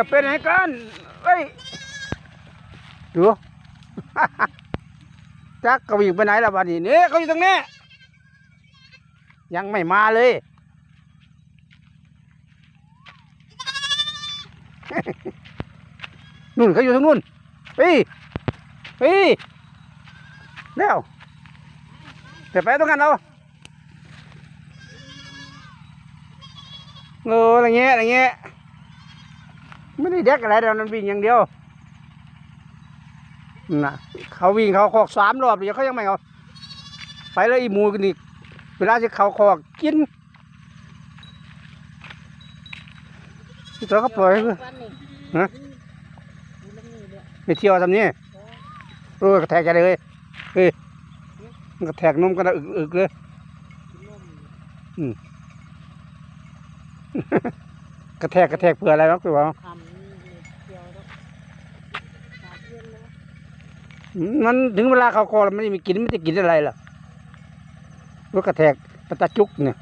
จะเป็นไงกันเอ้ยดูจักกวิ่งไปไหนล่ะบัดนี้เนี่ยเขาอยู่ตรงนี้ ยังไม่มาเลย นู่นเขาอยู่ตรงนู่นเฮ้ยเฮ้ยแล้วแต่ไปตรงนั้นเอาเอออะไรเงี้ยอะไรเงี้ย ไม่ได้เด็กอะไรเดี๋ยวมันวิ่งอย่างเดียวน่ะเขาวิ่งเขาคอกสามรอบเดี๋ยวเขายังไม่เอาไปแล้วอีหมูกันอีกเวลาจะเขาคอกกินที่ตัวเขาปล่อยให้ฮะไปเที่ยวทำนี่เออกระแทกใจเลยเฮ้ยมันกระแทกนมกันนะอึกอึกเลยอืมกระแทกกระแทกเพื่ออะไรวะคือว่าทำนี่เดียวแล้วขาดเย็นแล้ว อื มมันถึงเวลาเขาคอแล้วมันไม่มีกินไม่ได้กินอะไรล่ะรถกระแทกปะตาจุกเนี่ย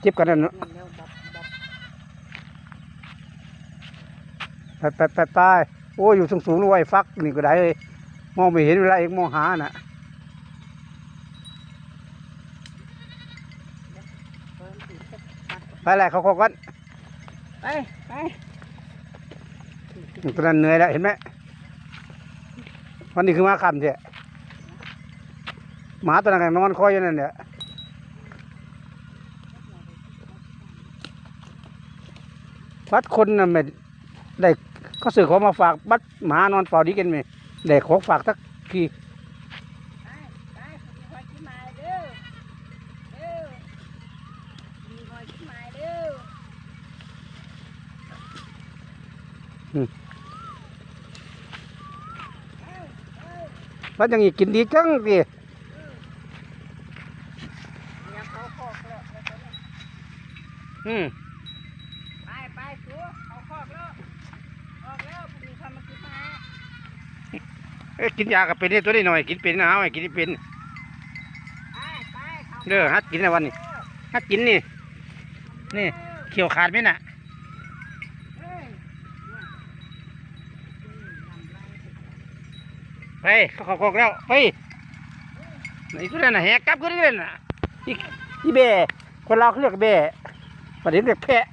เจ็บกันนั่นเนอะนั่นแล้วดับดับไปไปไปไปโอ้ยอยู่สูงสูงๆไว้ฟักนี่ก็ได้เลยมองไม่เห็นเวลาเองมองหาน่ะเพิ่มสีสักไปแหละเขาคอกันไปไปตอนนั้นเหนื่อยแล้วเห็นไหม วันนี้คือมาคำเถอะหมาตัวนั้นก็นอนคอยอยู่นั่นเนี่ยบัดคนน่ะไม่ได้เขาสื่อของมาฝากบัดหมานอนเฝ้าดีกันไหมได้ของฝากสักทีไปไปมี คอยขึ้นมาเด้อเด้อมีคอยขึ้นมาเด้อบัดอยังอีกกินดีจังสิเนี่อืมไปไปสูเขาคอกแล้วออกแล้วพรุ่งนี้เขามาขึ้นมาเอ้ยกินยากับเป็นนี่ตัวนี้หน่อย กินเป็นนะเอาไอ้กินเป็นไปไปเขาเด้อฮัดกินนะวันนี้ฮัดกินนี่ นี่เขียวขาดไหมน่ะ เอ้ย ไปเขาเขาคอกแล้วไปไหนตัวนั้นน่ะแหกกลับขึ้นเลยน่ะอีอีเบคนเราเขาเรียกเบประเด็นเรียกแพะ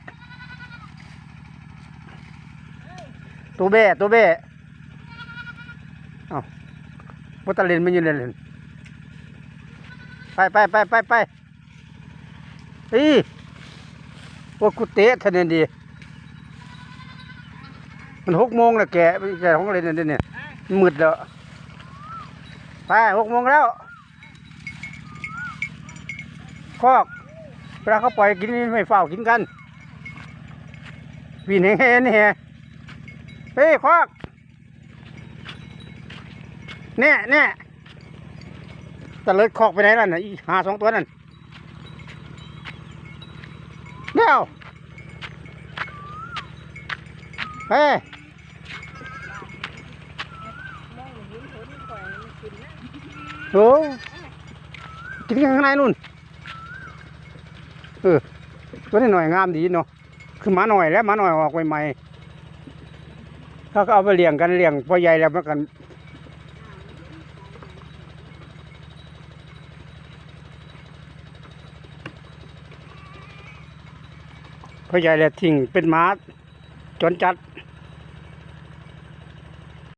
ตัวเบตัวเบเอ้าวัตะเลนไมันอยู่เลยนไปไปไปไปไปอีโอ้กูเตะทันเดนดี มันหกโมงแล้วแกแกของเล่นนั่นเนี่ยมืดแล้ว ไปหกโมงแล้วคอกเวลาเขาปล่อยกินไม่เฝ้ากินกันวินแห่นี่แห่เฮ้ยคอกแน่แน่ตะเลิดคอกไปไหนล่ะน่ะอีหาสองตัวนั่นเดี๋ยวเฮ้ย มองเห็นผลก่อนมันกินนะ โอ้กินข้างในนู่นเออตัวนี้หน่อยงามดีเนาะคือหมาหน่อยแล้วหมาหน่อยออกใหม่ๆเขาก็เอาไปเลี้ยงกันเลี้ยงพ่อใหญ่แล้วมันกันพ่อใหญ่แล้วทิ้งเป็นหมาจนจัด